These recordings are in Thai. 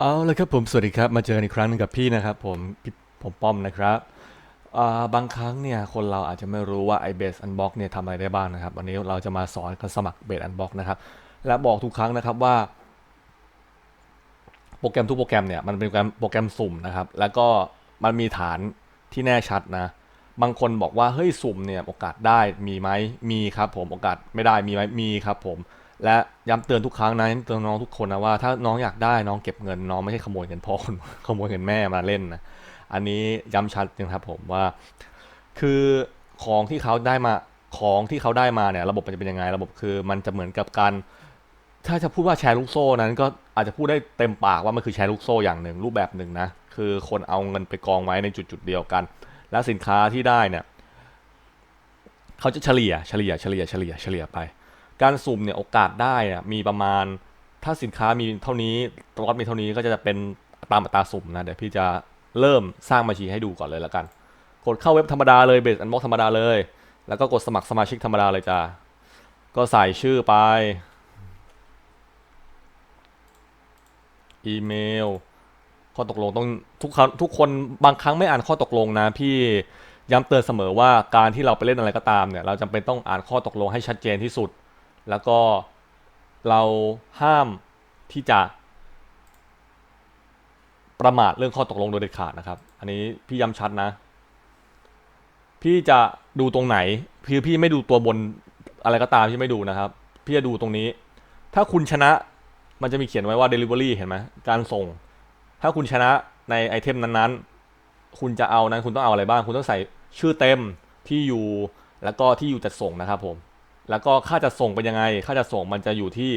เอาละครับผมสวัสดีครับมาเจอกันอีกครั้งหนึงกับพี่นะครับผมพี่ผมป้อมนะครับอ่าบางครั้งเนี่ยคนเราอาจจะไม่รู้ว่าไอเบสอันบ็อกเนี่ยทำอะไรได้บ้างนะครับวันนี้เราจะมาสอนการสมัครเบสอันบ็อกนะครับและบอกทุกครั้งนะครับว่า โปรแกรมทุกโปรแกรมเนี่ยมันเป็นโปรแกรมโปรแกรมสุ่มนะครับ แล้วก็มันมีฐานที่แน่ชัดนะ บางคนบอกว่าเฮ้ยสุ่มเนี่ยโอกาสได้มีไหมมีครับผมโอกาสไม่ได้มีไหมมีครับผม และย้ำเตือนทุกครั้งนะเตือนน้องทุกคนนะว่าถ้าน้องอยากได้น้องเก็บเงินน้องไม่ใช่ขโมยเงินพ่อคุณขโมยเงินแม่มาเล่นนะอันนี้ย้ำชัดนะครับผมว่า คือของที่เขาได้มาของที่เขาได้มาเนี่ยระบบมันจะเป็นยังไง ระบบคือมันจะเหมือนกับการถ้าจะพูดว่าแชร์ลูกโซ่นั้นก็อาจจะพูดได้เต็มปากว่ามันคือแชร์ลูกโซ่อย่างหนึ่งรูปแบบหนึ่งนะคือคนเอาเงินไปกองไว้ในจุดจุดๆเดียวกัน และสินค้าที่ได้เนี่ยเขาจะเฉลี่ยเฉลี่ยเฉลี่ยเฉลี่ยเฉลี่ยไป การสุ่มเนี่ยโอกาสได้อะมีประมาณ ถ้าสินค้ามีเท่านี้ตล็อตมีเท่านี้ก็จะเป็นตามอัตราสุ่มนะเดี๋ยวพี่จะเริ่มสร้างบัญชีให้ดูก่อนเลยแล้วกัน กดเข้าเว็บธรรมดาเลยเบสอันบ็อกธรรมดาเลย แล้วก็กดสมัครสมาชิกธรรมดาเลยจ้าก็ใส่ชื่อไป อีเมล ข้อตกลงต้องทุกครั้งทุกคนบางครั้งไม่อ่านข้อตกลงนะพี่ย้ำเตือนเสมอว่าการที่เราไปเล่นอะไรก็ตามเนี่ย เราจำเป็นต้องอ่านข้อตกลงให้ชัดเจนที่สุด แล้วก็เราห้ามที่จะ ประมาทเรื่องข้อตกลงโดยเด็ดขาดนะครับ อันนี้พี่ย้ำชัดนะ พี่จะดูตรงไหนคือพี่ไม่ดูตัวบนอะไรก็ตามที่ไม่ดูนะครับ พี่จะดูตรงนี้ ถ้าคุณชนะมันจะมีเขียนไว้ว่า delivery เห็นไหมการส่ง ถ้าคุณชนะในไอเทมนั้นๆ คุณจะเอานั้นคุณต้องเอาอะไรบ้าง คุณต้องใส่ชื่อเต็มที่อยู่แล้วก็ที่อยู่จัดส่งนะครับผม แล้วก็ค่าจัดส่งเป็นยังไง ค่าจัดส่งมันจะอยู่ที่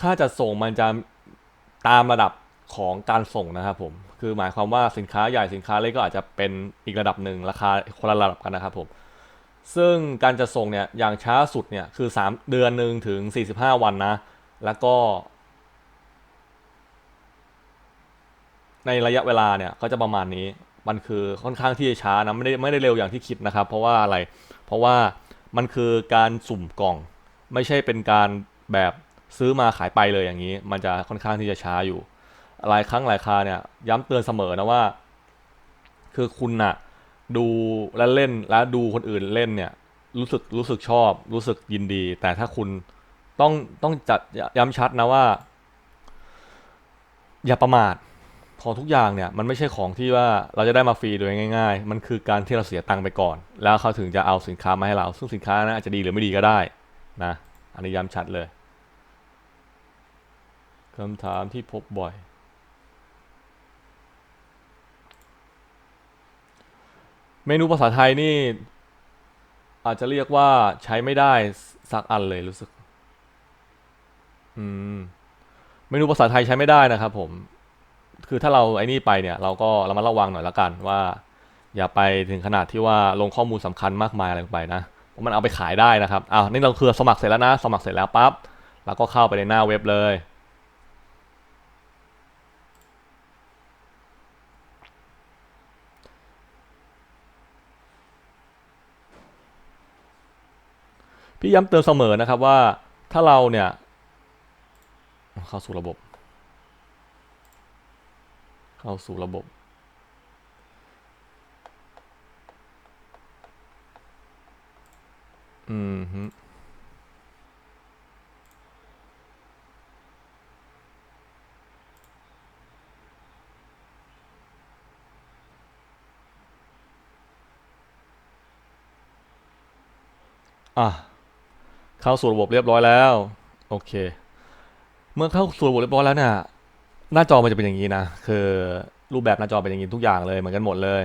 ค่าจัดส่งมันจะตามระดับของการส่งนะครับผม คือหมายความว่าสินค้าใหญ่สินค้าเล็กก็อาจจะเป็นอีกระดับหนึ่งราคาคนละระดับกันนะครับผม ซึ่งการจะส่งเนี่ยอย่างช้าสุดเนี่ยคือ 3 เดือนหนึ่งถึง 45 วันนะ แล้วก็ ในระยะเวลาเนี่ยก็จะประมาณนี้ มันคือค่อนข้างที่จะช้านะไม่ได้ไม่ได้เร็วอย่างที่คิดนะครับ เพราะว่าอะไร เพราะว่ามันคือการสุ่มกล่อง ไม่ใช่เป็นการแบบซื้อมาขายไปเลยอย่างนี้ มันจะค่อนข้างที่จะช้าอยู่ หลายครั้งหลายคาเนี่ยย้ำเตือนเสมอนะว่า คือคุณน่ะดูและเล่นและดูคนอื่นเล่นเนี่ยรู้สึกรู้สึกชอบ รู้สึกยินดี แต่ถ้าคุณต้องต้องจัดย้ำชัดนะว่า อย่าประมาท ของทุกอย่างเนี่ยมันไม่ใช่ของที่ว่าเราจะได้มาฟรีโดยง่าย ๆ มันคือการที่เราเสียตังค์ไปก่อน แล้วเขาถึงจะเอาสินค้ามาให้เรา ซึ่งสินค้านั้นอาจจะดีหรือไม่ดีก็ได้นะอันนี้ย้ำชัดเลยคำถามที่พบบ่อย เมนูภาษาไทยนี่ อาจจะเรียกว่าใช้ไม่ได้สักอันเลยรู้สึก อืม เมนูภาษาไทยใช้ไม่ได้นะครับผม คือถ้าเราไอ้นี่ไปเนี่ยเราก็เรามาระวังหน่อยละกันว่า อย่าไปถึงขนาดที่ว่าลงข้อมูลสำคัญมากมายอะไรไปนะเพราะมันเอาไปขายได้นะครับอ้าวนี่เราคือสมัครเสร็จแล้วนะ สมัครเสร็จแล้วปั๊บเราก็เข้าไปในหน้าเว็บเลยพี่ย้ำเตือนเสมอนะครับว่าถ้าเราเนี่ยเข้าสู่ระบบ เข้าสู่ระบบ อืมฮึอะเข้าสู่ระบบเรียบร้อยแล้ว โอเค เมื่อเข้าสู่ระบบเรียบร้อยแล้วเนี่ย หน้าจอมันจะเป็นอย่างนี้นะ คือรูปแบบหน้าจอเป็นอย่างนี้ทุกอย่างเลยเหมือนกันหมดเลย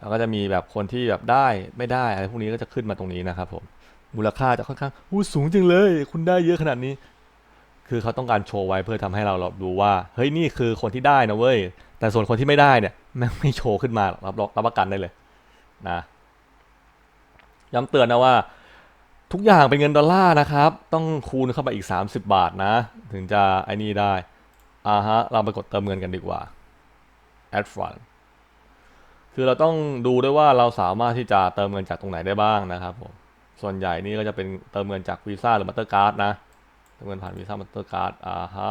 แล้วก็จะมีแบบคนที่แบบได้ไม่ได้อะไรพวกนี้ก็จะขึ้นมาตรงนี้นะครับผม มูลค่าจะค่อนข้างอู้สูงจังเลย คุณได้เยอะขนาดนี้ คือเขาต้องการโชว์ไว้เพื่อทำให้เราดูว่า เฮ้ยนี่คือคนที่ได้นะเว้ย แต่ส่วนคนที่ไม่ได้เนี่ยแม่งไม่โชว์ขึ้นมารับรองรับประกันได้เลยนะย้ำเตือนนะว่า ทุกอย่างเป็นเงินดอลลาร์นะครับ ต้องคูณเข้าไปอีก 30 บาทนะ ถึงจะไอ้นี่ได้ อ่าฮะ เราไปกดเติมเงินกันดีกว่า add fund คือเราต้องดูด้วยว่าเราสามารถที่จะเติมเงินจากตรงไหนได้บ้างนะครับผม ส่วนใหญ่นี่ก็จะเป็นเติมเงินจากวีซ่าหรือมัตเตอร์การ์ดนะ เติมเงินผ่านวีซ่ามัตเตอร์การ์ดอ่าฮะ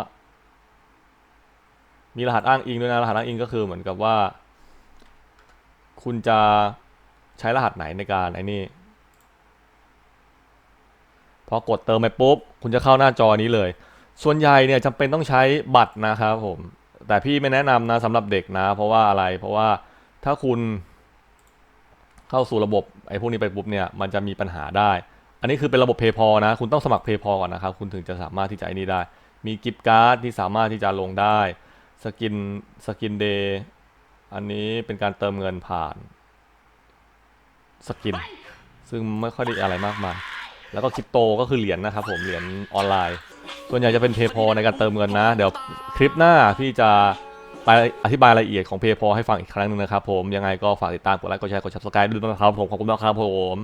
มีรหัสอ้างอิงด้วยนะ รหัสอ้างอิงก็คือเหมือนกับว่า คุณจะใช้รหัสไหนในการไอ้นี่ พอกดเติมไปปุ๊บ คุณจะเข้าหน้าจอนี้เลย ส่วนใหญ่เนี่ยจำเป็นต้องใช้บัตรนะครับผมแต่พี่ไม่แนะนำนะสำหรับเด็กนะ เพราะว่าอะไรเพราะว่าถ้าคุณเข้าสู่ระบบไอ้พวกนี้ไปปุ๊บเนี่ยมันจะมีปัญหาได้ อันนี้คือเป็นระบบ PayPal นะ คุณต้องสมัคร PayPal ก่อนนะครับ คุณถึงจะสามารถที่จะไอ้นี่ได้ มีกิฟต์การ์ดที่สามารถที่จะลงได้สกินสกินเดย์อันนี้เป็นการเติมเงินผ่านสกิน ซึ่งไม่ค่อยได้อะไรมากมายแล้วก็คริปโตก็คือเหรียญนะครับผมเหรียญออนไลน์ ส่วนใหญ่จะเป็นเพย์พอในการเติมเงินนะ เดี๋ยวคลิปหน้าพี่จะไปอธิบายรายละเอียดของเพย์พอให้ฟังอีกครั้งหนึงนะครับผมยังไงก็ฝากติดตามกดไลค์กดแชร์กด subscribe ด้วยนะครับผมขอบคุณมากครับผม